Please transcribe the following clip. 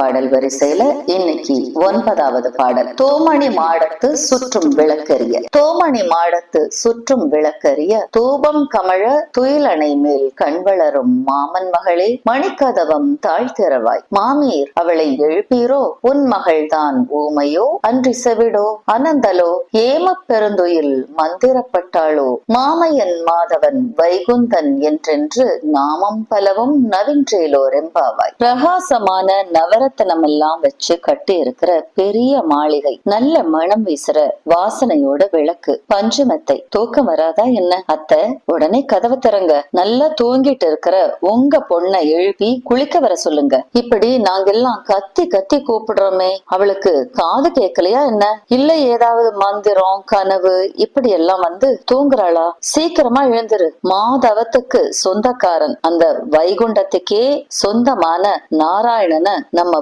பாடல் வரிசையில இன்னைக்கு ஒன்பதாவது பாடல். தோமணி மாடத்து சுற்றும் விளக்கரிய தோமணி மாடத்து சுற்றும் விளக்கரிய தூபம் கமழ துயிலணை மேல் கண் வளரும் மாமன் மகளே மணிக்கதவம் தாழ்த்திறவாய் மாமீர் அவளை எழுப்பீரோ? உன் மகள்தான் ஊமையோ? அன்றி செவிடோ அனந்தலோ? ஏமப் பெருந்துயில் மந்திரப்பட்டாளோ? மாமையன் மாதவன் வைகுந்தன் என்றென்று நாமம் பலவும் நவின்றேலோர் எம்பாவாய். பிரகாசமான நவரத்தனம் எல்லாம் வச்சு கட்டி இருக்கிற பெரிய மாளிகை. நல்ல மனம் வீசுற வாசனையோட விளக்கு. பஞ்சமெத்தை. தூக்கம் வராதா என்ன? அத்தை உடனே கதவை திறங்க. நல்லா தூங்கிட்டு இருக்கிற உங்க பொண்ணை எழுப்பி குளிக்க வர சொல்லுங்க. இப்படி நாங்கெல்லாம் கத்தி கத்தி கூப்பிடுறோமே. அவளுக்கு காது கேட்கலையா என்ன? இல்ல ஏதாவது மந்திரம் கனவு இப்படி எல்லாம் வந்து தூங்குறாளா? சீக்கிரமா எழுந்துரு. மாதவத்துக்கு சொந்தக்காரன். அந்த வைகுண்டத்துக்கே சொந்தமான நாராயணனை நம்ம